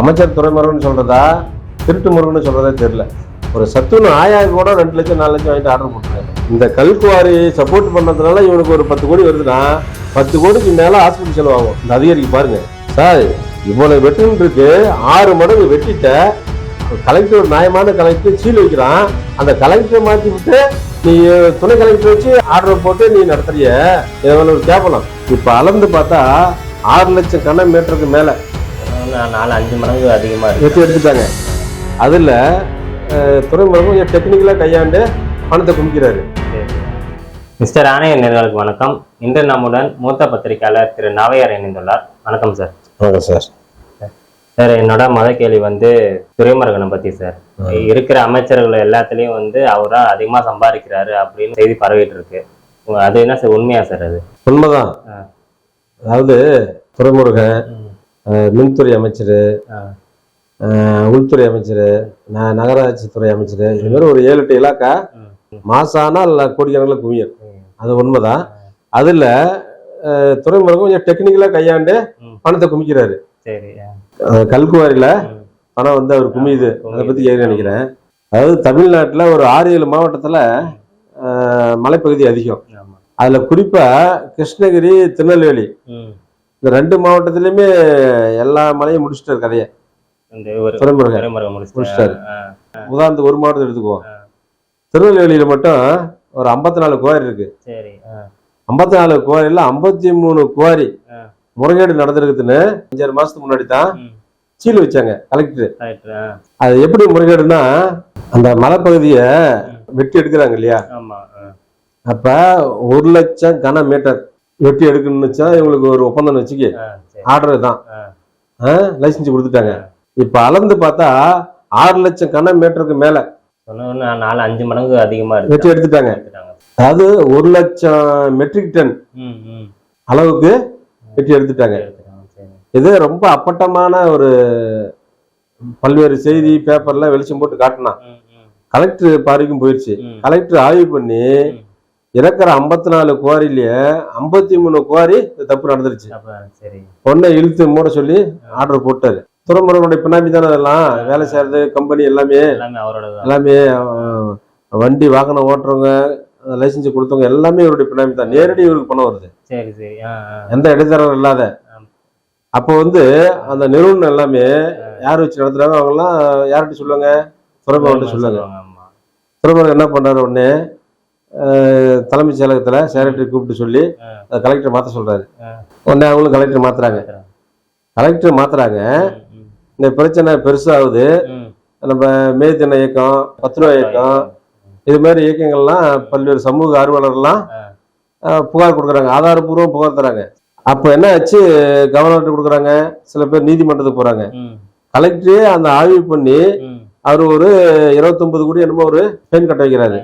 அமைச்சர் துறைமுருகன் சொல்றதா திருட்டு முருகன் சொல்றதா தெரியல. ஒரு சத்துணு ஆயா கூட ரெண்டு லட்சம் நாலு லட்சம் வாங்கிட்டு ஆர்டர் போட்டுருக்காங்க இந்த கல்குவாரி சப்போர்ட் பண்ணதுனால இவனுக்கு ஒரு பத்து கோடி வருதுன்னா பத்து கோடிக்கு மேலே ஹாஸ்பிட்டல் செலவாகும் இந்த அதிகாரிக்கு பாருங்க. சார் இவ்வளவு வெட்டுன்னு இருக்கு. ஆறு மடங்கு வெட்டிட்ட கலெக்டர் ஒரு நியாயமான கலெக்டர் சீல் வைக்கிறான். அந்த கலெக்டரை மாற்றி விட்டு நீ துணை கலெக்டர் வச்சு ஆர்டர் போட்டு நீ நடத்துறிய. இதை ஒரு கேட்கலாம் இப்போ அளந்து பார்த்தா ஆறு லட்சம் கன மீட்டருக்கு மேலே. நாலு அஞ்சு மடங்கு அதிகமாக இருக்கு. வெட்டி எடுத்துட்டாங்க. அதுல துறைமுகம் கொஞ்சம் டெக்னிக்கலா கையாண்டு பணத்தை குமிக்கிறாரு மிஸ்டர் ஆணையர் நேர்களுக்கு வணக்கம். இன்று நம்முடன் மூத்த பத்திரிகையாளர் திரு நவையார் இணைந்துள்ளார். வணக்கம் சார். வணக்கம் சார். சார் என்னோட முத கேள்வி வந்து துரைமுருகனை பத்தி சார். இருக்கிற அமைச்சர்கள் எல்லாத்துலயும் வந்து அவரா அதிகமா சம்பாதிக்கிறாரு அப்படின்னு செய்தி பரவிட்டு இருக்கு. அது என்ன சார் உண்மையா சார் அது? உண்மைதான். அதாவது துறைமுருகன் மின்துறை அமைச்சர். உள்துறை அமைச்சர் ந நகராட்சி துறை அமைச்சர் இது மாதிரி ஒரு ஏழு எட்டு இலாக்கா ம். மாசம் ஆனால் கோடிக்கணக்கில் குவியும். அது உண்மைதான் அதுல அஹ், துறைமுருகன் கொஞ்சம் டெக்னிக்கலா கையாண்டு. பணத்தை குமிக்கிறாரு கல்குவாரியில. பணம் வந்து அவர் குமியுது அதை. பத்தி கேட்க நினைக்கிறேன் அதாவது தமிழ்நாட்டுல ஒரு ஆறு ஏழு மாவட்டத்துல மலைப்பகுதி அதிகம் அதுல குறிப்பா கிருஷ்ணகிரி திருநெல்வேலி. இந்த ரெண்டு மாவட்டத்திலயுமே எல்லா மலையும் முடிச்சிட்டாரு கதையை முடிச்சிட்டாரு. உதாரணத்துக்கு ஒரு மாவட்டத்தை எடுத்துக்குவோம். திருநெல்வேலியில மட்டும் ஒரு ஐம்பத்தி நாலு குவாரி இருக்கு. ஐம்பத்தி நாலு குவாரியில ஐம்பத்தி மூணு குவாரி. முறைகேடு நடந்திருக்குதுன்னு அஞ்சாறு மாசத்துக்கு முன்னாடி தான். சீல் வச்சாங்க கலெக்டர். அது எப்படி முறைகேடுனா அந்த மலைப்பகுதியை வெட்டி எடுக்கிறாங்க இல்லையா. அப்ப ஒரு லட்சம் கன மீட்டர் வெட்டி எடுக்கணும்னு வச்சா இவங்களுக்கு ஒரு ஒப்பந்தம் வச்சுக்கி ஆர்டர் தான். லைசன்ஸ் கொடுத்துட்டாங்க இப்ப அளந்து பார்த்தா ஆறு லட்சம் கன மீட்டருக்கு மேல நாலு அஞ்சு மடங்கு அதிகமா இருக்கு வெட்டி எடுத்துட்டாங்க. அதாவது ஒரு லட்சம் மெட்ரிக் டன். அளவுக்கு வெட்டி எடுத்துட்டாங்க. இது ரொம்ப அப்பட்டமான ஒரு பல்வேறு செய்தி பேப்பர்ல வெளிச்சம் போட்டு காட்டினான் கலெக்டர் பார்வைக்கும் போயிடுச்சு. கலெக்டர் ஆய்வு பண்ணி. இறக்குற ஐம்பத்தி நாலு குவாரிலேயே ஐம்பத்தி மூணு குவாரி தப்பு நடந்துருச்சு. பொண்ணை இழுத்து மூட சொல்லி ஆர்டர் போட்டாரு. துறைமுருகனுடைய பின்னாடி தானே அதெல்லாம்? வேலை செய்யறது கம்பெனி எல்லாமே. எல்லாமே வண்டி வாகனம் ஓட்டுறவங்க லைசன்ஸ் கொடுத்தவங்க எல்லாமே இவருடைய பின்னாடி தான். நேரடி இவருக்கு பணம் வருது. சரி சரி. எந்த இடைத்தரகரும் இல்லாத. அப்போ வந்து அந்த நிறுவனம் எல்லாமே யார் வச்சு நடத்துறாங்க? அவங்க எல்லாம் யார்கிட்ட சொல்லுவாங்க? துறைமுகன்ட்ட சொல்லுவாங்க. ஆமா. துறைமுருகன் என்ன பண்ணாரு உடனே? தலைமைச் செயலகத்துல செக்ரட்டரி கூப்பிட்டு சொல்லி. அதை கலெக்டர் மாத்த சொல்றாரு. ஆ. உடனே அவங்களும் கலெக்டர் மாத்துறாங்க. கலெக்டர் மாத்துறாங்க. ம், இந்த பிரச்சனை பெருசாகுது. நம்ம மே தின இயக்கம் பத்து ரூபா இயக்கம் இது மாதிரி இயக்கங்கள்லாம் பல்வேறு சமூக ஆர்வலர்லாம் புகார் கொடுக்குறாங்க. ஆதாரப்பூர்வம் புகார் தராங்க. அப்போ என்ன ஆச்சு? கவர்னர்கிட்ட கொடுக்குறாங்க. சில பேர் நீதிமன்றத்துக்கு போறாங்க. ம், கலெக்டரே அந்த ஆய்வு பண்ணி. அவர் ஒரு இருபத்தொன்பது கோடி என்னமோ ஒரு ஃபைன் கட்ட வைக்கிறாரு.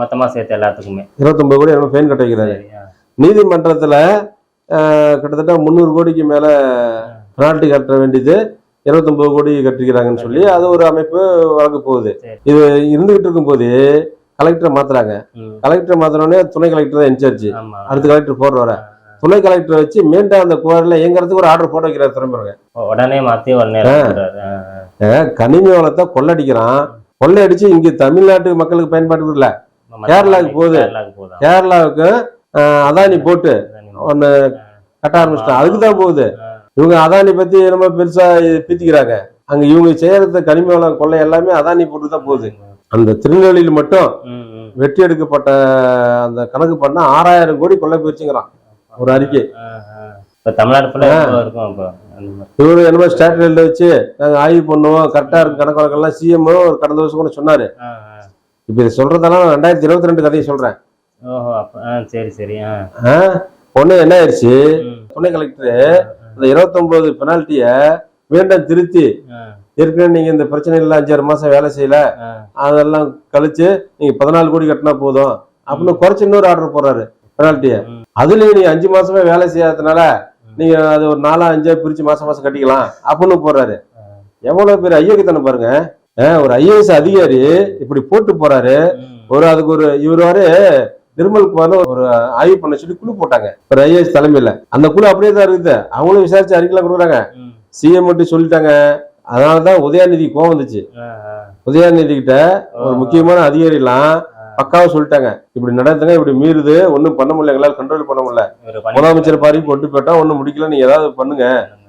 மொத்தமா சேர்த்து எல்லாத்துக்குமே. இருபத்தொன்பது கோடி என்னமோ ஃபைன் கட்ட வைக்கிறாரு. நீதிமன்றத்துல கிட்டத்தட்ட முந்நூறு கோடிக்கு மேல பெனால்ட்டி கட்ட வேண்டியது இருபத்தொன்பது கோடி கட்டிக்கிறாங்கன்னு சொல்லி அது ஒரு அமைப்பு வழக்கு போகுது. இது இருந்துகிட்டு இருக்கும்போது கலெக்டரை மாத்துறாங்க. கலெக்டர் மாத்தினோடனே துணை கலெக்டர் தான் இன்சார்ஜ். அடுத்த கலெக்டர் போடுற வர துணை கலெக்டர் வச்சு மீண்டும் அந்த குவாரில இயங்குறதுக்கு ஒரு ஆர்டர் போட வைக்கிறார் துறைமுருகன் உடனே மாத்தி உடனே கனிம வளத்தை கொள்ளடிக்கிறான். கொள்ளையடிச்சு இங்க தமிழ்நாட்டு மக்களுக்கு பயன்பாட்டுக்கு இல்ல கேரளாக்கு போகுது. கேரளாவுக்கு அதானி போட்டு ஒன்னு கட்ட ஆரம்பிச்சிட்டான் அதுக்கு தான் போகுது. இவங்க அதானி பத்தி நம்ம பெருசா பீத்திக்கிறாங்க அங்க இவங்க செய்யறது கனிம வளம் கொள்ளை எல்லாமே அதானி போட்டு தான் போகுது. அந்த திருநெல்வேலியில் மட்டும். வெட்டி எடுக்கப்பட்ட அந்த கணக்கு பண்ணா ஆறாயிரம் கோடி கொள்ளை போயிடுச்சுங்கிறான் ஒரு அறிக்கை. இவரு என்னமோ ஸ்டாட்ல வச்சு நாங்க ஆய்வு பண்ணுவோம். கரெக்டா இருக்கு. கணக்கு வழக்கெல்லாம் சிஎம் ஒரு கடந்த வருஷம் கூட சொன்னாரு. இப்ப இது சொல்றதெல்லாம் ரெண்டாயிரத்தி இருபத்தி ரெண்டு கதையை சொல்றேன். ஓஹோ அப்ப ஆ சரி சரி ஆ. ஒண்ணு என்ன ஆயிடுச்சு. துணை கலெக்டர் இந்த இருபத்தொன்பது பெனால்ட்டிய மீண்டும் திருத்தி ஏற்கனவே நீங்க இந்த பிரச்சனைகள் அஞ்சாறு மாசம் வேலை செய்யல. அதெல்லாம் கழிச்சு நீங்க பதினாலு கோடி கட்டினா போதும். அப்படின்னு குறைச்சு இன்னொரு ஆர்டர் போடுறாரு பெனால்ட்டிய. அதுலயும் நீங்க அஞ்சு மாசமே வேலை செய்யாததுனால நீங்க அது ஒரு நாலா அஞ்சா பிரிச்சு மாசம் மாசம் கட்டிக்கலாம் அப்படின்னு போறாரு எவ்வளவு பேர் ஐயக்கத்தனம் பாருங்க. ஒரு ஐஏஎஸ் அதிகாரி இப்படி போட்டு போறாரு. ஒரு அதுக்கு ஒரு இவர் வர நிர்மல் குமார் ஒரு ஆய்வு பண்ண சொல்லி குழு போட்டாங்க. ஒரு ஐஏஎஸ் தலைமையில. அந்த குழு அப்படியே தான் இருக்குது. அவங்களும் விசாரிச்சு அறிக்கைலாம் கொடுக்குறாங்க. சிஎம் மட்டும் சொல்லிட்டாங்க. அதனாலதான் உதயாநிதி கோவம் வந்துச்சு. உதயாநிதி கிட்ட ஒரு முக்கியமான அதிகாரிலாம் பக்காவா சொல்லிட்டாங்க. இப்படி நடந்துங்க இப்படி மீறுது ஒண்ணும் பண்ண முடியல எங்களால கண்ட்ரோல் பண்ண முடியல. முதலமைச்சர் பாரி கொண்டு போயிட்டா ஒண்ணும் முடிக்கல நீங்க ஏதாவது பண்ணுங்க.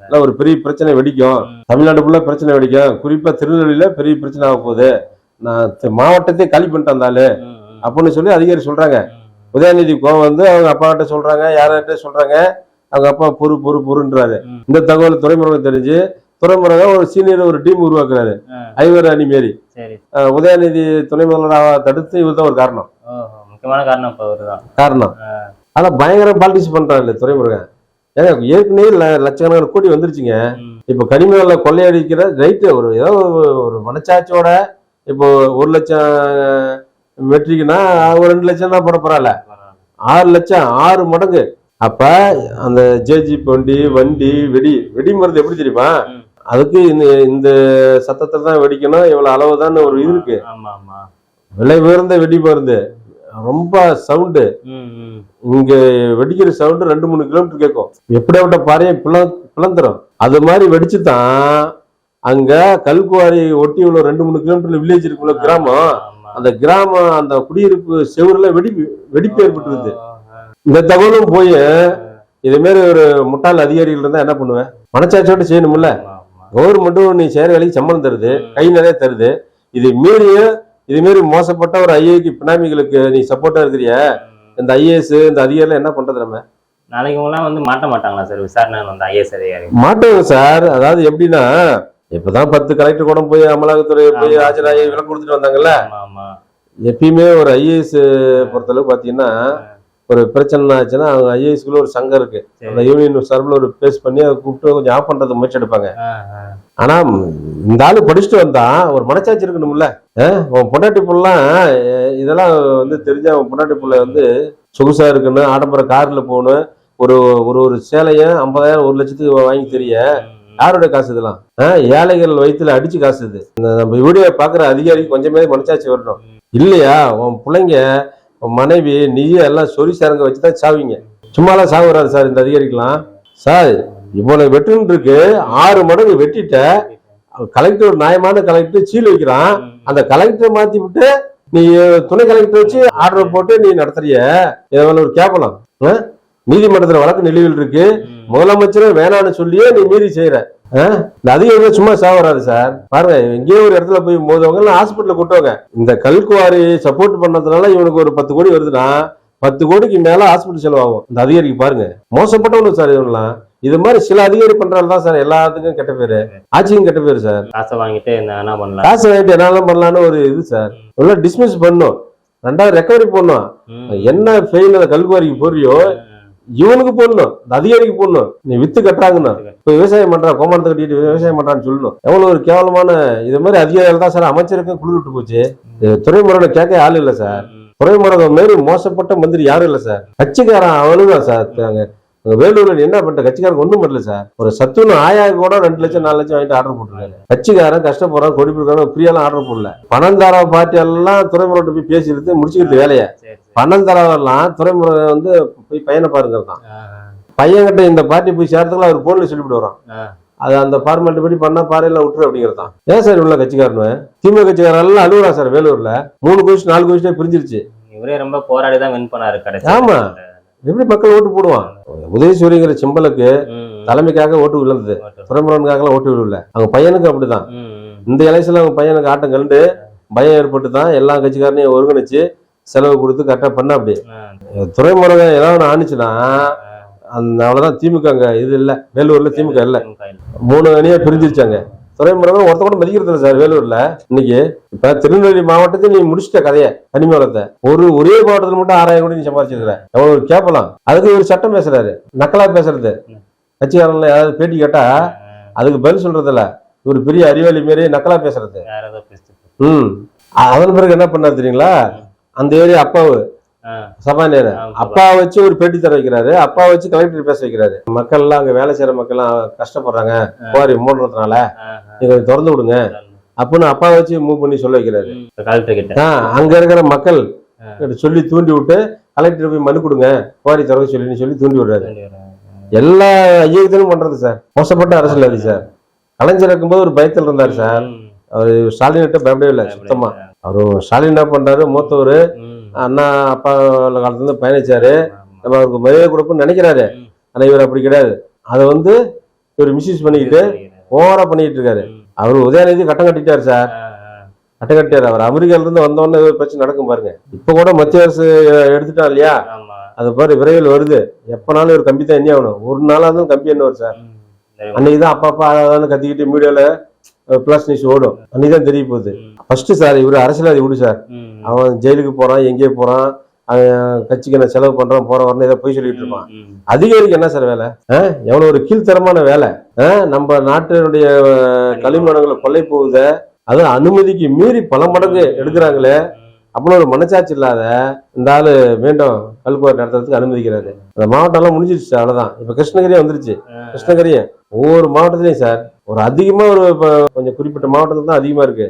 இல்ல ஒரு பெரிய பிரச்சனை வெடிக்கும். தமிழ்நாடு ஃபுல்லா பிரச்சனை வெடிக்கும். குறிப்பா திருநெல்வேலியில பெரிய பிரச்சனை ஆக போகுது. நான் தி- மாவட்டத்தை காலி பண்ணிட்டு வந்தாலு அப்படின்னு சொல்லி அதிகாரி சொல்றாங்க. ம். உதயநிதி கோவம் வந்து அவங்க அப்பா கிட்ட சொல்றாங்க யார்கிட்ட சொல்றாங்க? அவங்க அப்பா பொறு பொறு பொறுன்றாரு. இந்த தகவல் துறைமுருகன் தெரிஞ்சு துறைமுருகன் ஒரு சீனியர் ஒரு டீம் உருவாக்குறாரு. ஐவர் அணி மாரி. உதயநிதி துணை முதல்வராக தடுத்து இவர் தான் ஒரு காரணம். முக்கியமான காரணம் காரணம். ஆனா பயங்கர பாலிடிக்ஸ் பண்றாரு துறைமுருகன். ஏங்க ஏற்கனவே லட்சக்கணக்கான கோடி வந்துருச்சுங்க. இப்போ கனிமேல கொள்ளையடிக்கிற ரைட்டு ஒரு ஏதோ ஒரு- மனச்சாட்சியோட இப்போ ஒரு லட்சம் மெட்ரிக்னா ஒரு ரெண்டு லட்சம் தான் போட பரவாயில்ல. ஆறு லட்சம் ஆறு மடங்கு. அப்ப அந்த ஜேஜி வண்டி வண்டி வெடி வெடி மருந்து எப்படி தெரியுமா. அதுக்கு இந்த இந்த சத்தத்தை தான் வெடிக்கணும். இவ்வளவு அளவுதான் ஒரு இது இருக்கு. விலை உயர்ந்த வெடி மருந்து. ரொம்ப சவுண்டு. இங்க வெடிக்கிற சவுண்டு ரெண்டு மூணு கிலோமீட்டர் கேட்கும். எப்படியாப்பட்ட பாறையை பிள பிளந்துரும். அது மாதிரி வெடிச்சு தான் அங்க கல்குவாரி ஒட்டி உள்ள ரெண்டு மூணு கிலோமீட்டர்ல வில்லேஜ் இருக்குள்ள கிராமம். அந்த கிராமம் அந்த குடியிருப்பு செவுருல வெடி வெடிப்பு ஏற்பட்டுருது. இந்த தகவலும் போய் இதே மாதிரி ஒரு முட்டாள் அதிகாரிகள் இருந்தா என்ன பண்ணுவேன் மனச்சாட்சியோட செய்யணும்ல. கவர்மெண்ட்டும் நீ செய்யற வேலைக்கு சம்பளம் தருது கை நிறைய தருது. இது மீறியும் இது மாரி மோசப்பட்ட ஒரு ஐஏக்கு பினாமிகளுக்கு நீ சப்போர்ட்டா இருக்கிறிய. இந்த ஐஏஎஸ் இந்த அதிகாரிகள் என்ன பண்றது நம்ம? நாளைக்கு இவங்கலாம் வந்து மாட்ட மாட்டாங்களா சார்? விசாரணை வந்து ஐஏஎஸ் அதிகாரி. மாட்டோங்க சார். அதாவது எப்படின்னா இப்பதான் பத்து கலெக்டர் கூட போய் அமலாக்கத்துறை போய். ஆஜராகி விலக்கு கொடுத்துட்டு வந்தாங்கல்ல? எப்பயுமே ஒரு ஐஏஎஸ் பொறுத்தளவு பாத்தீங்கன்னா ஒரு பிரச்சனை ஆச்சுன்னா அவங்க ஐஏஎஸ்க்குள்ள ஒரு சங்கம் இருக்கு. அந்த யூனியன் சார்பில் ஒரு பேஸ் பண்ணி அதை கூப்பிட்டு கொஞ்சம் ஆஃப் பண்றது முயற்சி எடுப்பாங்க. ஆனா இந்த ஆளு படிச்சுட்டு வந்தா ஒரு மனச்சாட்சி இருக்கணும்ல. உன் பொண்டாட்டி புள்ளலாம் இதெல்லாம் வந்து தெரிஞ்ச உன் பொண்டாட்டி புள்ள வந்து சொகுசா இருக்கணும் ஆடம்பர கார்ல போகணும் ஒரு ஒரு ஒரு சேலையும் ஐம்பதாயிரம் ஒரு லட்சத்துக்கு வாங்கி தெரிய. யாரோட காசு இதெல்லாம்? ஏழைகள் வயிற்றுல அடிச்சு காசு இது. இந்த நம்ம வீடியோ பாக்குற அதிகாரிக்கு கொஞ்சமே மனச்சாட்சி வரணும். இல்லையா? உன் பிள்ளைங்க உன் மனைவி நீயும் எல்லாம் சொறி சாரங்க வச்சுதான் சாவிங்க. சும்மாலாம் சாகுறாரு சார் இந்த அதிகாரிக்கெல்லாம். சார் இவ்வளவு வெட்டுன்னு இருக்கு ஆறு மடங்கு வெட்டிட்ட. கலெக்டர் நியாயமான கலெக்டர் சீல் வைக்கிறான். அந்த கலெக்டரை மாத்தி விட்டு நீ துணை கலெக்டர் வச்சு ஆர்டர் போட்டு நீ நடத்துறிய? இதில் ஒரு கேட்கலாம் நீதிமன்றத்துல வழக்கு நிலுவையில் இருக்கு. முதலமைச்சரும் முதலமைச்சரே வேணான்னு சொல்லியே நீ மீறி செய்யற இந்த அதிகாரிகள் சும்மா சாவராது சார். பாருங்க எங்கேயோ ஒரு இடத்துல போய் மோதவங்க எல்லாம் கொட்டுவாங்க கூட்டுவாங்க. இந்த கல்குவாரி சப்போர்ட் பண்ணதுனால இவனுக்கு ஒரு பத்து கோடி வருதுன்னா பத்து கோடிக்கு மேல ஹாஸ்பிட்டல் செலவாகும். இந்த அதிகாரிக்கு பாருங்க. மோசப்பட்டவனு சார் இவன்லாம். இது மாதிரி சில அதிகாரி பண்றாங்க தான் சார். எல்லாத்துக்கும் கெட்ட பேரு. ஆட்சியும் கெட்ட பேரு சார். காசை வாங்கிட்டு என்ன என்ன பண்ணலாம். காசு வாங்கிட்டு என்னெல்லாம் பண்ணலாம்னு ஒரு இது சார். உள்ள டிஸ்மிஸ் பண்ணும். ரெண்டாவது ரெக்கவரி பண்ணும். என்ன ஃபெயில் அந்த கல்குவாரிக்கு போறியோ இவனுக்கு போடணும். இந்த அதிகாரிக்கு போடணும். நீ வித்து கட்டுறாங்கன்னு இப்ப விவசாயம் பண்றான் கோமானத்தை கட்டிட்டு விவசாயம் பண்றான்னு சொல்லணும். எவ்வளவு ஒரு கேவலமான இது மாதிரி அதிகாரிகள் தான் சார். அமைச்சருக்கும் குழு விட்டு போச்சு. துறைமுறையோட கேட்க ஆள் இல்ல சார். துறைமுருகன் மாரி மோசப்பட்ட மந்திரி யாரும் இல்ல சார். கட்சிக்காரன் அவனுதான் சார். வேலூர்ல என்ன பண்ணிட்ட? கட்சிக்காரன் ஒண்ணும் பண்ணல சார். ஒரு சத்துணு ஆயா கூட ரெண்டு லட்சம் நாலு லட்சம் வாங்கிட்டு ஆர்டர் போட்டுருக்காரு. கட்சிக்காரன் கஷ்டப்படுறான் கொடி பிடிக்கிறான் ஃப்ரீயெல்லாம் ஆர்டர் போடல. பணம் தர பார்ட்டி எல்லாம் துறைமுறை போய் பேசிடுது முடிச்சுக்கிறது வேலையை. பணம் தரவெல்லாம் துறைமுறை வந்து போய் பையனை பாருங்க தான் ஆ, பையன்கிட்ட இந்த பார்ட்டி போய் சேர்த்துக்கலாம் அவர் போன்ல சொல்லிவிட்டு வரோம். அது அந்த ஃபார்மாலிட்டி படி பண்ணா பாறையில விட்டுரு அப்படிங்கிறது தான் ஏன் சார் உள்ள கட்சிக்காரனு? திமுக கட்சிக்காரன் எல்லாம் அழுகுறா சார் வேலூர்ல. மூணு கோஷம் நாலு கோஷம் பிரிஞ்சிருச்சு. இவரே ரொம்ப போராடி தான் வின் பண்ணாரு கடைசி ஆமா. எப்படி மக்கள் ஓட்டு போடுவான்? உதயசூரிங்கிற சிம்பலுக்கு தலைமைக்காக ஓட்டு விழுந்தது. துறைமுருகனுக்காக ஓட்டு விழல அவங்க பையனுக்கு அப்படிதான். இந்த எலெக்ஷன்ல அவங்க பையனுக்கு ஆட்டம் கண்டு பயம் ஏற்பட்டு தான் எல்லா கட்சிக்காரனையும் ஒருங்கிணைச்சு செலவு கொடுத்து கரெக்டா பண்ண அப்படி துறைமுருகன் ஏதாவது ஒண்ணு ஆணுச்சுன்னா அந்த அவ்வளவுதான் திமுக அங்க இது இல்ல. வேலூர்ல திமுக இல்ல. மூணு அணியா பிரிஞ்சிருச்சாங்க. துறைமுருகன் ஒருத்த கூட மதிக்கிறது இல்ல சார் வேலூர்ல. இன்னைக்கு இப்ப திருநெல்வேலி மாவட்டத்தை நீ முடிச்சிட்ட கதையை கனிமவளத்தை ஒரு ஒரே மாவட்டத்துல மட்டும் ஆறாயிரம் கோடி நீ சம்பாதிச்சிருக்கிற. எவ்வளவு கேட்கலாம் அதுக்கு ஒரு சட்டம் பேசுறாரு. நக்கலா பேசுறது. கட்சிக்காரன்ல ஏதாவது பேட்டி கேட்டா அதுக்கு பதில் சொல்றது இல்ல ஒரு பெரிய அறிவாளி மாரி நக்கலா பேசுறது. ம். அதன் பிறகு என்ன பண்ணாரு தெரியுங்களா? அந்த ஏரியா அப்பாவு. சபாநாயகர். அப்பா வச்சு ஒரு பேட்டி தர வைக்கிறாரு. அப்பா வச்சு கலெக்டர் பேச வைக்கிறாரு. மக்கள் எல்லாம் அங்க வேலை செய்யற மக்கள் எல்லாம் கஷ்டப்படுறாங்க குவாரி மூடுறதுனால. நீங்க திறந்து விடுங்க. அப்படின்னு அப்பா வச்சு மூவ் பண்ணி சொல்ல வைக்கிறாரு. அங்க இருக்கிற மக்கள் சொல்லி தூண்டி விட்டு கலெக்டர் போய் மனு கொடுங்க. குவாரி திறக்க சொல்லி சொல்லி தூண்டி விடுறாரு. எல்லா ஐயத்திலும் பண்றது சார். மோசப்பட்ட அரசியல்வாதி சார். கலைஞர் இருக்கும்போது ஒரு பயத்தில் இருந்தார் சார். அவர் ஸ்டாலின்கிட்ட பயப்படவே இல்லை சுத்தமா. அவரு ஸ்டாலின் என்ன பண்றாரு? மூத்தவர். அண்ணா அப்பா காலத்துல இருந்து பயணிச்சாரு. நம்ம அவருக்கு மரியாதை கொடுப்போம்னு நினைக்கிறாரு ம். ஆனா இவர் அப்படி கிடையாது அதை வந்து இவர் மிஸ்யூஸ் பண்ணிக்கிட்டு ஓவரா பண்ணிட்டு இருக்காரு. அவர் உதயநிதி கட்டம் கட்டிட்டாரு சார். கட்டம் கட்டிட்டாரு அவர் அமெரிக்கால இருந்து வந்தோடனே ஒரு பிரச்சனை நடக்கும் பாருங்க இப்ப கூட மத்திய அரசு எடுத்துட்டா இல்லையா. அது பாரு விரைவில் வருது எப்பனாலும் ஒரு கம்பி தான் என்ன ஆகணும் ஒரு நாளா இருந்தாலும் கம்பி என்ன வரும் சார் ம். சரி. அன்னைக்கு தான் அப்பா அப்பா அதான் கத்திக்கிட்டு மீடியால பிளஸ் நியூஸ் ஓடும் அன்னைக்கு தெரிய போகுது. ஃபர்ஸ்ட் சார் இவர் அரசியல்வாதி விடு சார். அவன் ஜெயிலுக்கு போறான் எங்கே போறான் அவன் கட்சிக்கு என்ன செலவு பண்றான் போற வரணும் ஏதோ போய் சொல்லிட்டு இருப்பான். அதிகாரிக்கு என்ன சார் வேலை? எவ்வளவு ஒரு கீழ்த்தரமான வேலை? நம்ம நாட்டினுடைய களிமணங்களை கொள்ளை போகுத அது அனுமதிக்கு மீறி பல மடங்கு எடுக்கிறாங்களே அவ்வளவு ஒரு மனச்சாட்சி இல்லாத இந்த ஆளு மீண்டும் கல்குவாரி நடத்துறதுக்கு அனுமதிக்கிறாரு. அந்த மாவட்டம் எல்லாம் முடிஞ்சிருச்சு அவ்வளவுதான். இப்ப கிருஷ்ணகிரியே வந்துருச்சு. கிருஷ்ணகிரியே. ஒவ்வொரு மாவட்டத்திலையும் சார் ஒரு அதிகமா ஒரு இப்போ கொஞ்சம் குறிப்பிட்ட மாவட்டத்துல தான் அதிகமா இருக்கு.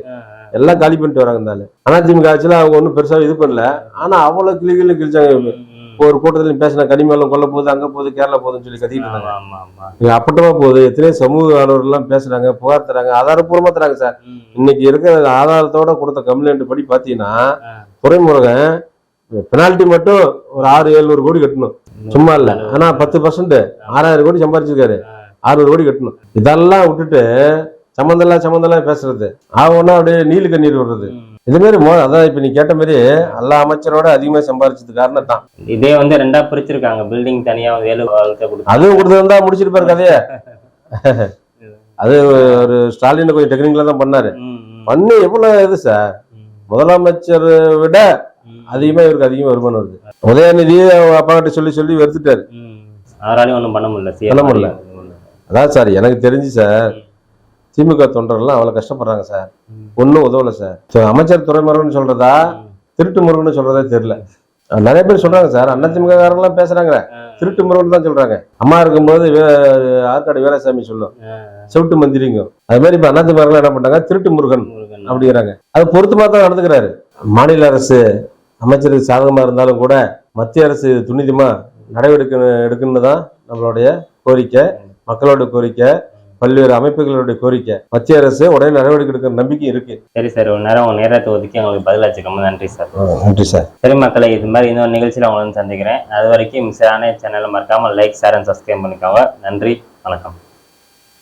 எல்லாம் காலி பண்ணிட்டு வராங்க இருந்தாலும் ஆனா திமுக ஆட்சியில அவங்க ஒன்றும் பெருசா இது பண்ணல. ஆனா அவ்வளவு கிளிகள் கிழிச்சாங்க ஒரு கூட்டத்துல பேசின கனிமேலம் கொல்ல போகுது அங்க போகுது கேரளா போகுதுன்னு சொல்லி கத்திட்டு இருந்தாங்க. அப்பட்டமா போகுது. எத்தனையோ சமூக ஆர்வலர்கள் எல்லாம் பேசுறாங்க புகார் தராங்க ஆதாரப்பூர்வமா தராங்க சார். இன்னைக்கு இருக்கிற ஆதாரத்தோட கொடுத்த கம்ப்ளைண்ட் படி பாத்தீங்கன்னா. துறைமுருகன் பெனால்டி மட்டும் ஒரு ஆறு எழுநூறு கோடி கட்டணும். சும்மா இல்ல. ஆனா பத்து பர்சன்ட் ஆறாயிரம் கோடி சம்பாரிச்சிருக்காரு. ஆறுநூறு கோடி கட்டணும். இதெல்லாம் விட்டுட்டு சம்மந்தெல்லாம் சம்மந்தெல்லாம் பேசுறது. ஆகும்னா அப்படியே நீலு கண்ணீர் விடுறது. ம். இது மாதிரி மோ அதான் இப்ப நீ கேட்ட மாதிரி எல்லா அமைச்சரோட அதிகமா சம்பாரிச்சது காரணம் தான். இதே வந்து ரெண்டா பிரிச்சிருக்காங்க. பில்டிங் தனியா வேலு வாழ்க்கை கொடுத்து. அதுவும் கொடுத்திருந்தா முடிச்சிருப்பாரு கதைய. அது ஒரு ஸ்டாலின் கொஞ்சம் டெக்னிக்கலா தான் பண்ணாரு. பண்ணி எவ்வளவு இது சார் முதலமைச்சர் விட. அதிகமா இவருக்கு அதிகமா வருமானம் வருது. உதயநிதி அவங்க அப்பா கிட்ட சொல்லி சொல்லி வெறுத்துட்டாரு. அவராலையும் ஒண்ணும் பண்ண முடியல. பண்ண முடியல. அதான் சார் எனக்கு தெரிஞ்சு சார் திமுக தொண்டர்கள்லாம் அவ்வளவு கஷ்டப்படுறாங்க சார். ஒன்றும் உதவல சார். அமைச்சர் துறைமுருகன் சொல்றதா திருட்டு முருகன் சொல்றதே தெரியல. நிறைய பேர் சொல்றாங்க சார். அண்ணா திமுக காரங்களாம் பேசுறாங்க திருட்டு முருகன் தான் சொல்றாங்க. அம்மா இருக்கும்போது ஆற்காடு வீராசாமி சொல்லும். செவிட்டு மந்திரிங்கும். அது மாதிரி இப்ப அண்ணா திமுக என்ன பண்றாங்க? திருட்டு முருகன். அப்படிங்கிறாங்க. அது பொருத்தமா தான் நடந்துக்கிறாரு. மாநில அரசு அமைச்சருக்கு சாதகமா இருந்தாலும் கூட மத்திய அரசு துணிதமா நடவடிக்கை எடுக்கணும்னு தான் நம்மளுடைய கோரிக்கை மக்களோட கோரிக்கை. பல்வேறு அமைப்புகளுடைய கோரிக்கை. மத்திய அரசு உடனே நடவடிக்கை எடுக்கிற நம்பிக்கை இருக்கு. சரி சார் ஒரு நேரம் உங்க நேரத்தை ஒதுக்கி எங்களுக்கு பதிலாச்சு ரொம்ப நன்றி சார். நன்றி சார். சரி மக்களை இது மாதிரி இன்னொரு நிகழ்ச்சியில் வந்து சந்திக்கிறேன். அது வரைக்கும் மிஸ் ஆன சேனலை மறக்காம லைக் ஷேர் அண்ட் சப்ஸ்கிரைப் பண்ணிக்கோங்க. நன்றி வணக்கம்.